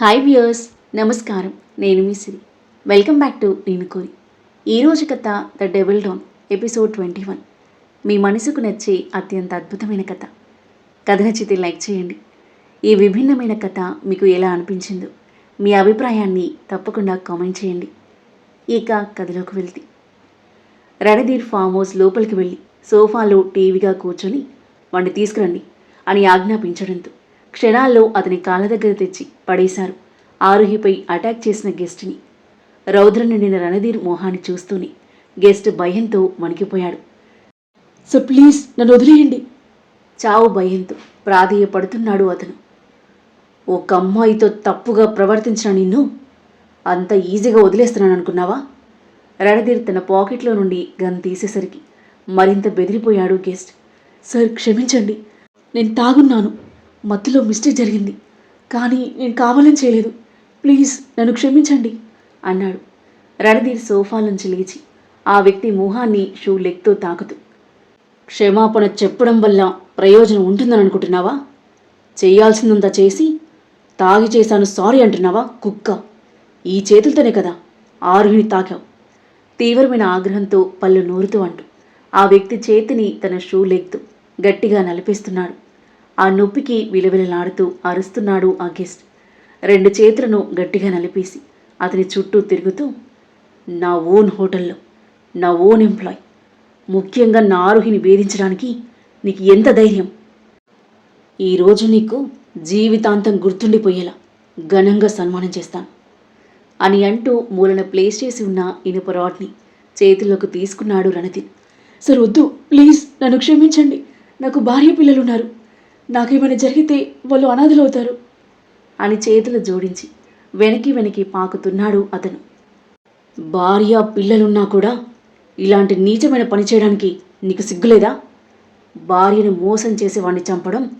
Hi viewers నమస్కారం. నేను మీ సిరి. వెల్కమ్ బ్యాక్ టు నేను కోరి. ఈరోజు కథ the double down episode twenty one. మీ మనసుకు నచ్చే అత్యంత అద్భుతమైన కథ. కథ నచ్చితే లైక్ చేయండి. ఈ విభిన్నమైన కథ మీకు ఎలా అనిపించిందో మీ అభిప్రాయాన్ని తప్పకుండా కామెంట్ చేయండి. ఇక కథలోకి వెళ్తే. రణధీర్ ఫామ్ హౌస్ లోపలికి వెళ్ళి సోఫాలో టీవీగా కూర్చొని వాడిని తీసుకురండి అని ఆజ్ఞాపించడంతో క్షణాల్లో అతని కాళ్ళ దగ్గర తెచ్చి పడేశారు. ఆరుహిపై అటాక్ చేసిన గెస్ట్ని. రౌద్ర నిండిన రణధీర్ మోహాన్ని చూస్తూనే గెస్ట్ భయంతో వణికిపోయాడు. సో ప్లీజ్ నన్ను వదిలేయండి. చావు భయంతో ప్రాధేయపడుతున్నాడు అతను. ఒక అమ్మాయితో తప్పుగా ప్రవర్తించిన నిన్ను అంత ఈజీగా వదిలేస్తున్నాను అనుకున్నావా? రణధీర్ తన పాకెట్లో నుండి గన్ తీసేసరికి మరింత బెదిరిపోయాడు గెస్ట్. సార్ క్షమించండి. నేను తాగున్నాను. మత్తులో మిస్టేక్ జరిగింది. కానీ నేను కావాలని చేయలేదు. ప్లీజ్ నన్ను క్షమించండి అన్నాడు. రణధీర్ సోఫా నుంచి లేచి ఆ వ్యక్తి మొహాన్ని షూ లెగ్తో తాకుతూ క్షమాపణ చెప్పడం వల్ల ప్రయోజనం ఉంటుందని అనుకుంటున్నావా? చేయాల్సిందంతా చేసి తాగి చేశాను సారీ అంటున్నావా? కుక్క. ఈ చేతులతోనే కదా ఆరుహిని తాకావు. తీవ్రమైన ఆగ్రహంతో పళ్ళు నూరుతూ అంటూ ఆ వ్యక్తి చేతిని తన షూ లెగ్తో గట్టిగా నలిపేస్తున్నాడు. ఆ నొప్పికి విలవిలలాడుతూ అరుస్తున్నాడు ఆ గెస్ట్. రెండు చేతులను గట్టిగా నలిపేసి అతని చుట్టూ తిరుగుతూ నా ఓన్ హోటల్లో నా ఓన్ ఎంప్లాయ్. ముఖ్యంగా నా ఆరుహిని వేధించడానికి నీకు ఎంత ధైర్యం? ఈరోజు నీకు జీవితాంతం గుర్తుండిపోయేలా ఘనంగా సన్మానం చేస్తాను అని అంటూ మూలన ప్లేస్ చేసి ఉన్న ఇనుప రాడ్ని చేతుల్లోకి తీసుకున్నాడు రణధీర్. సార్ వద్దు ప్లీజ్ నన్ను క్షమించండి. నాకు భార్య పిల్లలు ఉన్నారు నాకేమైనా జరిగితే వాళ్ళు అనాథలవుతారు అని చేతులు జోడించి వెనక్కి వెనక్కి పాకుతున్నాడు అతను. భార్య పిల్లలున్నా కూడా ఇలాంటి నీచమైన పని చేయడానికి నీకు సిగ్గులేదా? భార్యను మోసం చేసి వాడిని చంపడం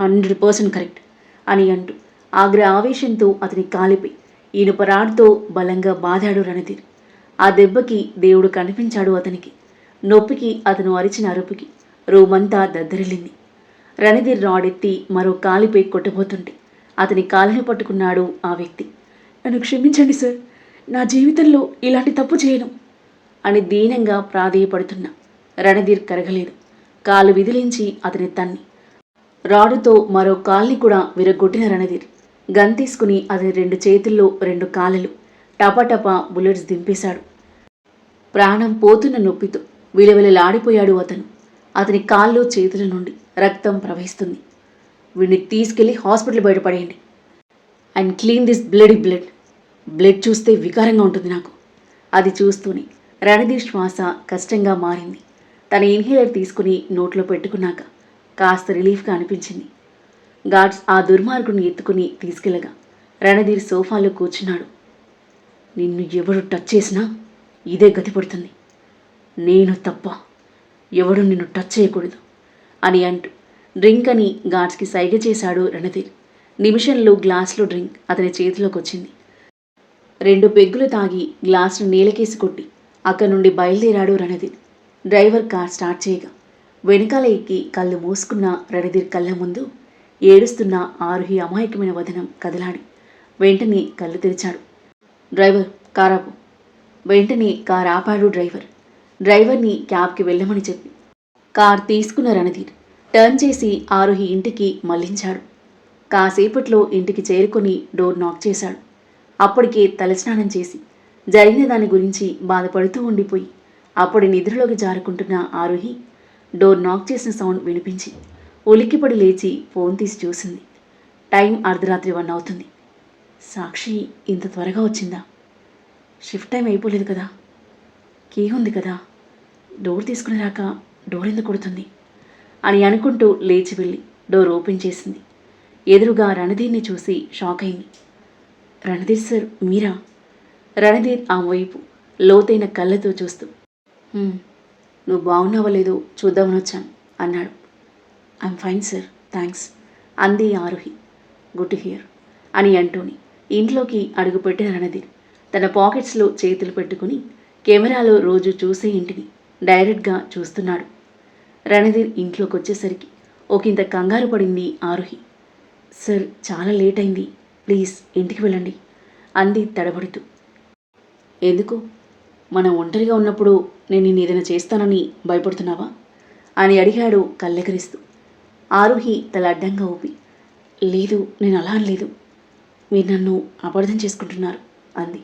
హండ్రెడ్ పర్సెంట్ కరెక్ట్ అని అంటూ ఆగ్ర ఆవేశంతో అతని కాలిపి ఈయనప రాడ్తో బలంగా బాధాడు రణధీర్. ఆ దెబ్బకి దేవుడు కనిపించాడు అతనికి. నొప్పికి అతను అరిచిన అరుపుకి రూమంతా దద్దరిల్లింది. రణధీర్ రాడెత్తి మరో కాలిపై కొట్టబోతుంటే అతని కాలిని పట్టుకున్నాడు ఆ వ్యక్తి. నన్ను క్షమించండి సార్. నా జీవితంలో ఇలాంటి తప్పు చేయను అని దీనంగా ప్రాధేయపడుతున్నా. రణధీర్ కరగలేదు. కాలు విదిలించి అతని తన్ని రాడుతో మరో కాల్ని కూడా విరగొట్టిన రణధీర్ గన్ తీసుకుని అతని రెండు చేతుల్లో రెండు కాలలు టపాటపా బుల్లెట్స్ దింపేశాడు. ప్రాణం పోతున్న నొప్పితో విలవిలలాడిపోయాడు అతను. అతని కాళ్ళు చేతుల నుండి రక్తం ప్రవహిస్తుంది. వీడిని తీసుకెళ్ళి hospital బయటపడేయండి and clean this blood blood. Blood చూస్తే వికారంగా ఉంటుంది నాకు. అది చూస్తూనే రణధీర్ శ్వాస కష్టంగా మారింది. తన ఇన్హేలర్ తీసుకుని నోట్లో పెట్టుకున్నాక కాస్త రిలీఫ్గా అనిపించింది. గాడ్స్ ఆ దుర్మార్గుని ఎత్తుకుని తీసుకెళ్ళగా. రణధీర్ సోఫాలో కూర్చున్నాడు. నిన్ను ఎవడు టచ్ చేసినా ఇదే గతి పడుతుంది. నేను తప్ప ఎవడు నిన్ను టచ్ చేయకూడదు. అని అంటూ డ్రింక్ అని గాడ్స్కి సైగ చేశాడు రణధీర్. నిమిషంలో గ్లాస్లో డ్రింక్ అతని చేతిలోకి వచ్చింది రెండు పెగ్గులు తాగి గ్లాసును నీలకేసి కొట్టి అక్కడి నుండి బయలుదేరాడు రణధీర్. డ్రైవర్ కార్ స్టార్ట్ చేయగా వెనకాల ఎక్కి కళ్ళు మూసుకున్న రణధీర్ కళ్ళ ముందు ఏడుస్తున్న ఆరుహి అమాయకమైన వదనం కదలాడి వెంటనే కళ్ళు తెరిచాడు. డ్రైవర్ కారాపు వెంటనే కార్ ఆపాడు డ్రైవర్. డ్రైవర్ని క్యాబ్కి వెళ్ళమని చెప్పి కార్ తీసుకున్న రణధీర్. టర్న్ చేసి ఆరుహి ఇంటికి మళ్ళించాడు. కాసేపట్లో ఇంటికి చేరుకొని డోర్ నాక్ చేశాడు. అప్పటికే తలస్నానం చేసి జరిగిన దాని గురించి బాధపడుతూ ఉండిపోయి అప్పటి నిద్రలోకి జారుకుంటున్న ఆరుహి డోర్ నాక్ చేసిన సౌండ్ వినిపించి ఉలిక్కిపడి లేచి ఫోన్ తీసి చూసింది. టైం అర్ధరాత్రి వన్ అవుతుంది. సాక్షి ఇంత త్వరగా వచ్చిందా? షిఫ్ట్ టైం అయిపోలేదు కదా. కీ ఉంది కదా. డోర్ తీసుకుని రాక డోర్ ఎందుకు కొడుతుంది? అని అనుకుంటూ లేచి వెళ్ళి డోర్ ఓపెన్ చేసింది. ఎదురుగా రణధీర్ని చూసి షాక్ అయింది. రణధీర్ సార్ మీరా? రణధీర్ ఆ వైపు లోతైన కళ్ళతో చూస్తూ నువ్వు బాగున్నావో లేదో చూద్దామని వచ్చాను అన్నాడు. ఐఎమ్ ఫైన్ సార్ థ్యాంక్స్ అంది ఆరుహి. గుడ్ హియర్ అని అంటూని ఇంట్లోకి అడుగుపెట్టిన రణధీర్ తన పాకెట్స్లో చేతులు పెట్టుకుని కెమెరాలో రోజు చూసే ఇంటిని డైరెక్ట్గా చూస్తున్నాడు. రణధీర్ ఇంట్లోకి వచ్చేసరికి ఒకంత కంగారు పడింది ఆరుహి. సార్ చాలా లేట్ అయింది ప్లీజ్ ఇంటికి వెళ్ళండి అంది తడబడుతూ. ఎందుకు? మనం ఒంటరిగా ఉన్నప్పుడు నేను నిన్ను ఏదైనా చేస్తానని భయపడుతున్నావా? అని అడిగాడు కల్లెకరిస్తూ ఆరుహి తల అడ్డంగా ఊపి లేదు నేను అలా అనలేదు. మీరు నన్ను అపార్థం చేసుకుంటున్నారు అంది.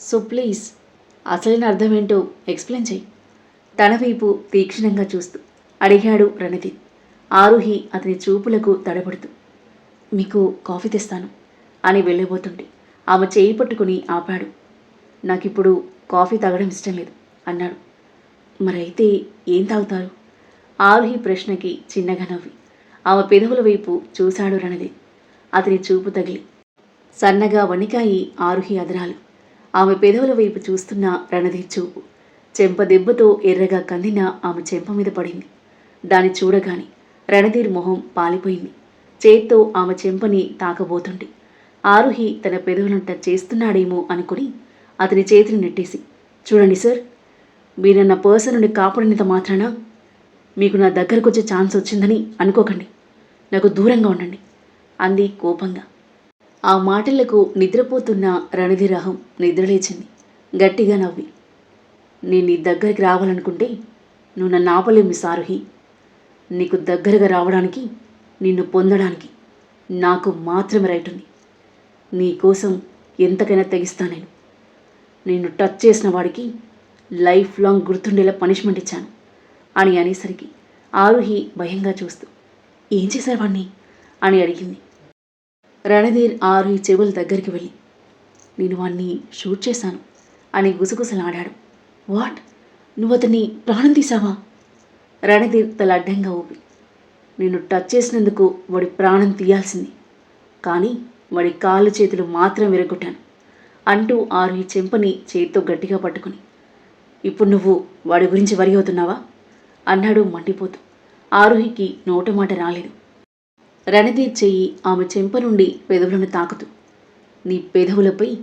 సో ప్లీజ్ అసలైన అర్థం ఏంటో ఎక్స్ప్లెయిన్ చేయి తన వైపు తీక్షణంగా చూస్తూ అడిగాడు రణదీప్. ఆరుహి అతని చూపులకు తడబడుతూ మీకు కాఫీ తెస్తాను అని వెళ్ళబోతుంటే ఆమె చేయి పట్టుకుని ఆపాడు. నాకిప్పుడు కాఫీ తాగడం ఇష్టం లేదు అన్నాడు. మరైతే ఏం తాగుతారు? ఆరుహి ప్రశ్నకి చిన్నగా నవ్వి ఆమె పెదవుల వైపు చూశాడు రణదీప్. అతని చూపు తగిలి సన్నగా వణికాయి ఆరుహి అదరాలు. ఆమె పెదవుల వైపు చూస్తున్న రణదీప్ చూపు చెంప దెబ్బతో ఎర్రగా కందిన ఆమె చెంప మీద పడింది. దాన్ని చూడగాని రణధీర్ మొహం పాలిపోయింది. చేత్తో ఆమె చెంపని తాకబోతుండి ఆరుహి తన పెదవులంట చేస్తున్నాడేమో అనుకుని అతని చేతిని నెట్టేసి చూడండి సార్ మీరు నా పర్సన్ నుండి కాపాడినంత మాత్రాన మీకు నా దగ్గరకు వచ్చే ఛాన్స్ వచ్చిందని అనుకోకండి. నాకు దూరంగా ఉండండి అంది కోపంగా. ఆ మాటలకు నిద్రపోతున్న రణధిరాహం నిద్రలేచింది. గట్టిగా నవ్వి నేను నీ దగ్గరికి రావాలనుకుంటే నువ్వు నన్ను ఆపలేమి సారుహి. నీకు దగ్గరగా రావడానికి నిన్ను పొందడానికి నాకు మాత్రమే రైట్ ఉంది. నీ కోసం ఎంతకైనా తెగిస్తా నేను. నిన్ను టచ్ చేసిన వాడికి లైఫ్ లాంగ్ గుర్తుండేలా పనిష్మెంట్ ఇచ్చాను. అని అనేసరికి ఆరుహి భయంగా చూస్తూ ఏం చేశారు వాణ్ణి? అని అడిగింది. రణధీర్ ఆరుహి చెవుల దగ్గరికి వెళ్ళి నేను వాణ్ణి షూట్ చేశాను అని గుసగుసలాడాడు. వాట్? నువ్వు అతన్ని ప్రాణం తీసావా రణధీర్ తల అడ్డంగా ఊపి. నేను టచ్ చేసినందుకు వాడి ప్రాణం తీయాల్సింది. కానీ వాడి కాళ్ళు చేతులు మాత్రం విరగొట్టాను అంటూ ఆరుహి చెంపని చేతితో గట్టిగా పట్టుకుని. ఇప్పుడు నువ్వు వాడి గురించి వరి అవుతున్నావా? అన్నాడు మండిపోతూ. ఆరుహికి నోటమాట రాలేదు. రణధీర్ చెయ్యి ఆమె చెంప నుండి పెదవులను తాకుతూ. నీ పెదవులపై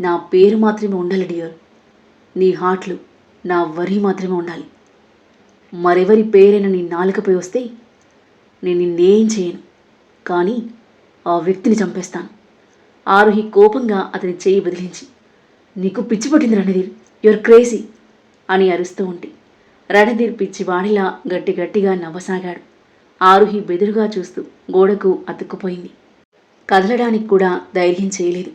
నా పేరు మాత్రమే ఉండాలి డియర్. నీ హార్ట్లు నా వరి మాత్రమే ఉండాలి. మరెవరి పేరైనా నీ నాలుకపై వస్తే నేను నిన్నేం చేయను. కానీ ఆ వ్యక్తిని చంపేస్తాను. ఆరుహి కోపంగా అతని చేయి బదిలించి నీకు పిచ్చి పట్టింది రణధీర్? యువర్ క్రేజీ అని అరుస్తూ ఉంటే రణధీర్ పిచ్చి వాణిలా గట్టి గట్టిగా నవ్వసాగాడు. ఆరుహి బెదురుగా చూస్తూ గోడకు అతుక్కుపోయింది. కదలడానికి కూడా ధైర్యం చేయలేదు.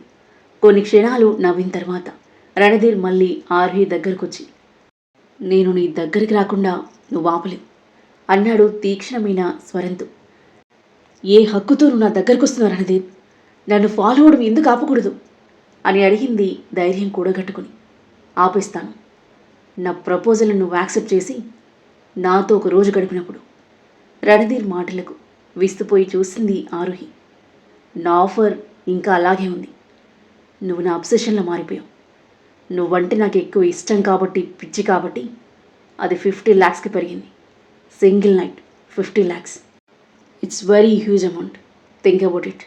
కొన్ని క్షణాలు నవ్విన తర్వాత రణధీర్ మళ్ళీ ఆరుహి దగ్గరకొచ్చి నేను నీ దగ్గరికి రాకుండా నువ్వు ఆపలేవు. అన్నాడు తీక్షణమైన స్వరంతో. ఏ హక్కుతో నువ్వు నా దగ్గరకు వస్తున్నావు రణదీప్? నన్ను ఫాలో అవడం ఎందుకు ఆపకూడదు? అని అడిగింది ధైర్యం కూడగట్టుకుని. ఆపేస్తాను. నా ప్రపోజల్ను నువ్వు యాక్సెప్ట్ చేసి నాతో ఒక రోజు గడిపినప్పుడు. రణధీర్ మాటలకు విస్తుపోయి చూసింది ఆరుహి. నా ఆఫర్ ఇంకా అలాగే ఉంది. నువ్వు నా అబ్సెషన్లో మారిపోయావు. నువ్వంటే నాకు ఎక్కువ ఇష్టం కాబట్టి పిచ్చి కాబట్టి అది ఫిఫ్టీ ల్యాక్స్కి పెరిగింది. Single night fifty lakhs it's very huge amount think about it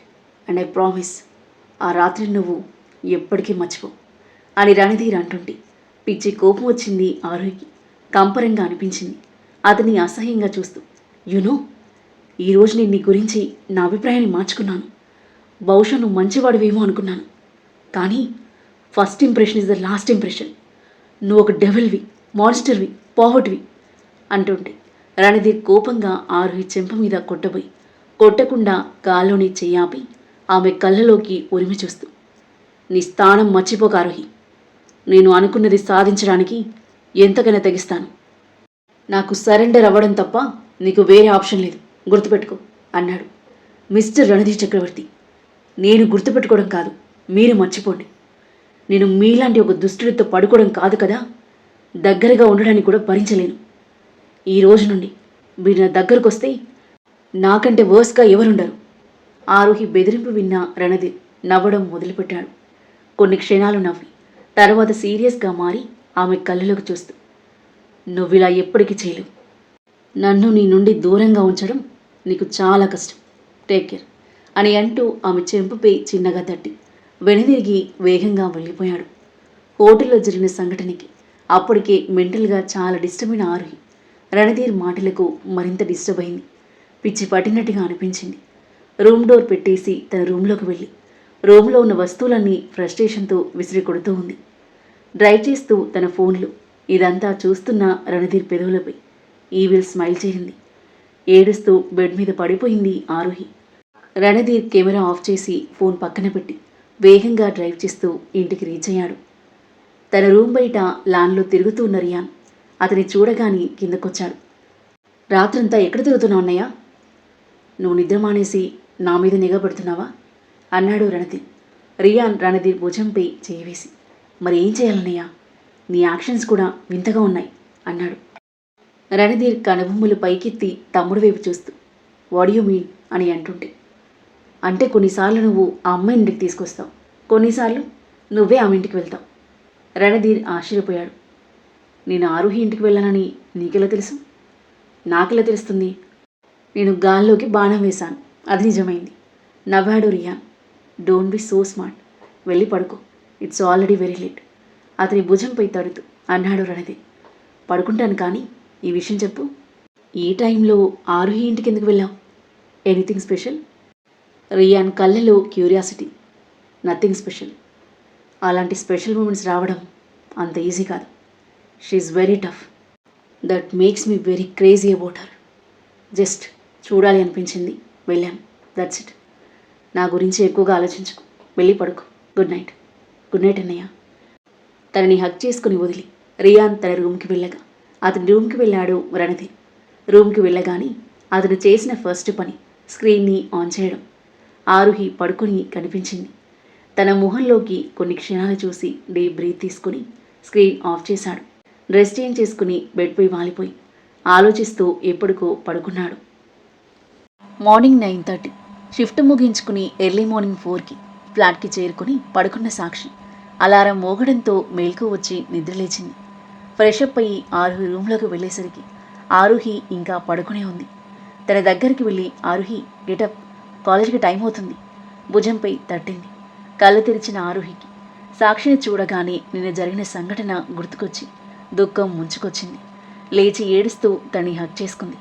and I promise ఆ రాత్రి నువ్వు ఎప్పటికీ మర్చిపో. అని రణధీర్ అంటుంటే పిచ్చి కోపం వచ్చింది ఆరోగ్యకి కంపరంగా అనిపించింది. అతని అసహ్యంగా చూస్తూ యునో ఈరోజు నేను నీ గురించి నా అభిప్రాయాన్ని మార్చుకున్నాను. బహుశా నువ్వు మంచివాడివేమో అనుకున్నాను. కానీ first impression is the last impression. నువ్వు ఒక డెవిల్వి మాన్స్టర్వి పోహట్వి అంటుంటే రణధీర్ కోపంగా ఆరుహి చెంప మీద కొట్టబోయి కొట్టకుండా గాల్లోనే చెయ్యాపి ఆమె కళ్ళలోకి ఉరిమి చూస్తూ నీ స్థానం మర్చిపోక ఆరుహి. నేను అనుకున్నది సాధించడానికి ఎంతకైనా తెగిస్తాను. నాకు సరెండర్ అవ్వడం తప్ప నీకు వేరే ఆప్షన్ లేదు. గుర్తుపెట్టుకో అన్నాడు మిస్టర్ రణధీర్ చక్రవర్తి. నేను గుర్తుపెట్టుకోవడం కాదు మీరు మర్చిపోండి. నేను మీలాంటి ఒక దుష్టుడితో పడుకోవడం కాదు కదా? దగ్గరగా ఉండడానికి కూడా భరించలేను. ఈ రోజు నుండి మీరు నా దగ్గరకు వస్తే నాకంటే వర్స్గా ఎవరుండరు. ఆరోహి బెదిరింపు విన్న రణధీర్ నవ్వడం మొదలుపెట్టాడు. కొన్ని క్షణాలు నవ్వి తర్వాత సీరియస్గా మారి ఆమె కళ్ళలోకి చూస్తూ నువ్విలా ఎప్పటికీ చేయలేవు. నన్ను నీ నుండి దూరంగా ఉంచడం నీకు చాలా కష్టం. టేక్ కేర్ అని అంటూ ఆమె చెంపుపై చిన్నగా తట్టి వెనుదిరిగి వేగంగా వెళ్ళిపోయాడు. హోటల్లో జరిగిన సంఘటనకి అప్పటికే మెంటల్గా చాలా డిస్టర్బ్ అయిన ఆరుహి రణధీర్ మాటలకు మరింత డిస్టర్బ్ అయింది. పిచ్చి పట్టినట్టుగా అనిపించింది. రూమ్ డోర్ పెట్టేసి తన రూమ్లోకి వెళ్ళి రూమ్లో ఉన్న వస్తువులన్నీ ఫ్రస్ట్రేషన్తో విసిరి కొడుతూ ఉంది. డ్రైవ్ చేస్తూ తన ఫోన్లు ఇదంతా చూస్తున్న రణధీర్ పెదవులపై ఈవిల్ స్మైల్ చేరింది. ఏడుస్తూ బెడ్ మీద పడిపోయింది ఆరోహి. రణధీర్ కెమెరా ఆఫ్ చేసి ఫోన్ పక్కన పెట్టి వేగంగా డ్రైవ్ చేస్తూ ఇంటికి రీచ్ అయ్యాడు. తన రూమ్ బయట లాన్లో తిరుగుతూ ఉన్న రియాన్ అతని చూడగానే కిందకొచ్చాడు. రాత్రంతా ఎక్కడ తిరుగుతున్నావు అన్నయ్య? నువ్వు నిద్ర మానేసి నా మీద నిఘబడుతున్నావా అన్నాడు రణధీర్ రియాన్ రణధీర్ భుజంపై చేయవేసి మరి ఏం చేయాలన్నయ్య? నీ యాక్షన్స్ కూడా వింతగా ఉన్నాయి అన్నాడు. రణధీర్ కనుబొమ్మలు పైకెత్తి తమ్ముడు వైపు చూస్తూ వాట్ యు మీన్? అని అంటుంటే అంటే కొన్నిసార్లు నువ్వు ఆ అమ్మాయి ఇంటికి తీసుకొస్తావు. కొన్నిసార్లు నువ్వే ఆమె ఇంటికి వెళ్తావు. రణధీర్ ఆశ్చర్యపోయాడు. నేను ఆరుహి ఇంటికి వెళ్ళానని నీకెలా తెలుసు? నాకెలా తెలుస్తుంది? నేను గాల్లోకి బాణం వేశాను. అది నిజమైంది. నవ్వాడు Riyan. Don't be so smart. వెళ్ళి పడుకో. It's already very late. అతని భుజంపై తడుతూ అన్నాడు రణధీర్. పడుకుంటాను కానీ ఈ విషయం చెప్పు. ఈ టైంలో ఆరుహి ఇంటికి ఎందుకు వెళ్ళావు? Anything special? రియాన్ కళ్ళలో క్యూరియాసిటీ. Nothing special. అలాంటి స్పెషల్ మూమెంట్స్ రావడం అంత ఈజీ కాదు. She's very tough. That makes me very crazy about her. Just చూడాలి అనిపించింది. వెళ్ళాను దట్స్ ఇట్. నా గురించి ఎక్కువగా ఆలోచించుకు. వెళ్ళి పడుకో. Good night. గుడ్ నైట్ అన్నయ్య. తనని హక్ చేసుకుని వదిలి రియాన్ తన రూమ్కి వెళ్ళగా. అతని రూమ్కి వెళ్ళాడు రణధీర్. రూమ్కి వెళ్ళగానే అతను చేసిన ఫస్ట్ పని స్క్రీన్ని ఆన్ చేయడం. ఆరుహి పడుకుని కనిపించింది. తన మొహంలోకి కొన్ని క్షణాలు చూసి డీప్ బ్రీత్ తీసుకుని స్క్రీన్ ఆఫ్ చేశాడు. డ్రెస్ చేంజ్ చేసుకుని బెడ్పై వాలిపోయి ఆలోచిస్తూ ఎప్పటికో పడుకున్నాడు. Morning nine thirty. షిఫ్ట్ ముగించుకుని ఎర్లీ మార్నింగ్ ఫోర్కి ఫ్లాట్కి చేరుకుని పడుకున్న సాక్షి. అలారం మోగడంతో మేల్కు వచ్చి నిద్రలేచింది ఫ్రెష్ అప్ అయ్యి ఆరుహి రూమ్లోకి వెళ్ళేసరికి ఆరుహి ఇంకా పడుకునే ఉంది. తన దగ్గరికి వెళ్ళి ఆరుహి గెటప్ కాలేజీకి టైం అవుతుంది. భుజంపై తట్టింది. కళ్ళు తెరిచిన ఆరోహికి. సాక్షిని చూడగానే నిన్న జరిగిన సంఘటన గుర్తుకొచ్చి దుఃఖం ముంచుకొచ్చింది. లేచి ఏడుస్తూ తని హక్ చేసుకుంది.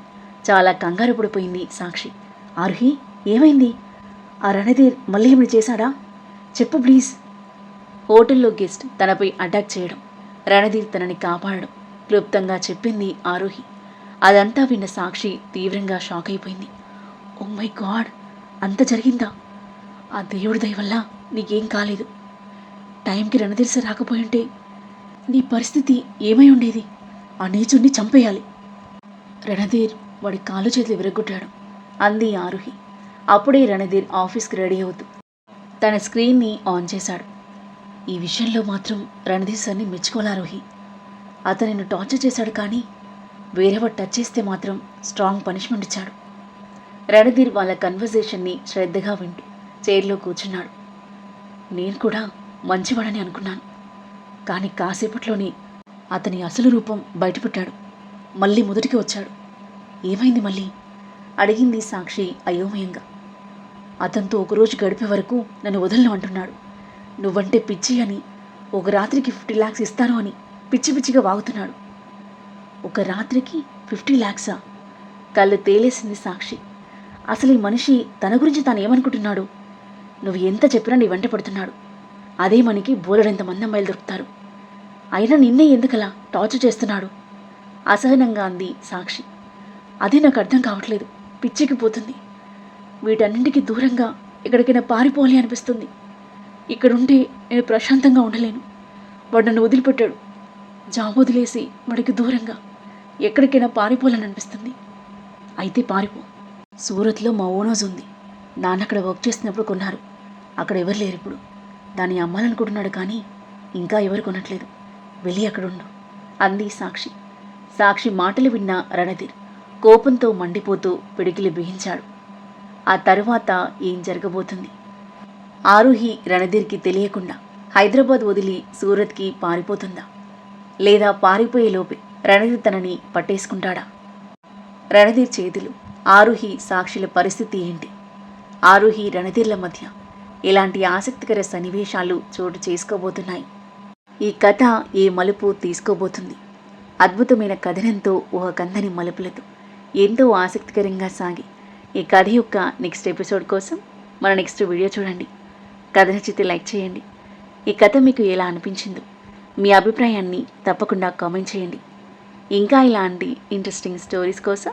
చాలా కంగారు పడిపోయింది సాక్షి. ఆరుహి ఏమైంది? ఆ రణధీర్ మళ్ళీ ఏమైనా చేశాడా? చెప్పు ప్లీజ్. హోటల్లో గెస్ట్ తనపై అటాక్ చేయడం. రణధీర్ తనని కాపాడడం. క్లుప్తంగా చెప్పింది ఆరోహి. అదంతా విన్న సాక్షి తీవ్రంగా షాక్ అయిపోయింది. Oh my god! అంత జరిగిందా? ఆ దేవుడి దయ వల్ల నీకేం కాలేదు. టైంకి రణధీర్స రాకపోయింటే నీ పరిస్థితి ఏమై ఉండేది? ఆ నీచుణ్ణి చంపేయాలి. రణధీర్ వాడి కాలు చేతులు విరగొట్టాడు అంది ఆరుహి. అప్పుడే రణధీర్ ఆఫీస్కి రెడీ అవుతూ తన స్క్రీన్ని ఆన్ చేశాడు. ఈ విషయంలో మాత్రం రణధీర్ సార్ని మెచ్చుకోలారోహి అతను టార్చర్ చేశాడు కానీ వేరేవాడు టచ్ చేస్తే మాత్రం స్ట్రాంగ్ పనిష్మెంట్ ఇచ్చాడు. రణధీర్ వాళ్ళ కన్వర్జేషన్ని శ్రద్ధగా వింటూ చైర్లో కూర్చున్నాడు. నేను కూడా మంచివాడని అనుకున్నాను. కానీ కాసేపట్లోనే అతని అసలు రూపం బయటపెట్టాడు. మళ్ళీ మొదటికి వచ్చాడు. ఏమైంది మళ్ళీ? అడిగింది సాక్షి అయోమయంగా. అతనితో ఒకరోజు గడిపే వరకు నన్ను వదలను అంటున్నాడు. నువ్వంటే పిచ్చి అని ఒక రాత్రికి ఫిఫ్టీ ల్యాక్స్ ఇస్తాను అని పిచ్చి పిచ్చిగా వాగుతున్నాడు. ఒక రాత్రికి ఫిఫ్టీ ల్యాక్సా కళ్ళు తేలేసింది సాక్షి. అసలు ఈ మనిషి తన గురించి తాను ఏమనుకుంటున్నాడు? నువ్వు ఎంత చెప్పినా నీ వెంట పడుతున్నాడు. అదే మనకి బోలెడంత మంది అమ్మాయిలు దొరుకుతారు అయినా నిన్నే ఎందుకలా టార్చర్ చేస్తున్నాడు? అసహనంగా అంది సాక్షి. అది నాకు అర్థం కావట్లేదు. పిచ్చికి పోతుంది. వీటన్నింటికి దూరంగా ఎక్కడికైనా పారిపోవాలి అనిపిస్తుంది. ఇక్కడుంటే నేను ప్రశాంతంగా ఉండలేను. వాడు నన్ను వదిలిపెట్టాడు. జాబ్ వదిలేసి వాడికి దూరంగా ఎక్కడికైనా పారిపోవాలని అనిపిస్తుంది. అయితే పారిపో. సూరత్లో మా ఓనోజ్ ఉంది. నాన్న అక్కడ వర్క్ చేస్తున్నప్పుడు కొన్నారు. అక్కడ ఎవరు లేరు ఇప్పుడు. దాన్ని అమ్మాలనుకుంటున్నాడు కానీ ఇంకా ఎవరు కొనట్లేదు. వెళ్ళి అక్కడుండు అంది సాక్షి. సాక్షి మాటలు విన్న రణధీర్ కోపంతో మండిపోతూ పిడికిలి బిగించాడు. ఆ తరువాత ఏం జరగబోతుంది? ఆరుహి రణధీర్కి తెలియకుండా హైదరాబాద్ వదిలి సూరత్కి పారిపోతుందా? లేదా పారిపోయే లోపే రణధీర్ తనని పట్టేసుకుంటాడా? రణధీర్ చేతులు ఆరుహి సాక్షుల పరిస్థితి ఏంటి? ఆరుహి రణధీర్ల మధ్య ఇలాంటి ఆసక్తికర సన్నివేశాలు చోటు చేసుకోబోతున్నాయి. ఈ కథ ఏ మలుపు తీసుకోబోతుంది. అద్భుతమైన కథనంతో ఒక కందని మలుపులతో ఎంతో ఆసక్తికరంగా సాగి ఈ కథ యొక్క నెక్స్ట్ ఎపిసోడ్ కోసం మన నెక్స్ట్ వీడియో చూడండి. కథ నచ్చితే లైక్ చేయండి. ఈ కథ మీకు ఎలా అనిపించిందో మీ అభిప్రాయాన్ని తప్పకుండా కామెంట్ చేయండి. ఇంకా ఇలాంటి ఇంట్రెస్టింగ్ స్టోరీస్ కోసం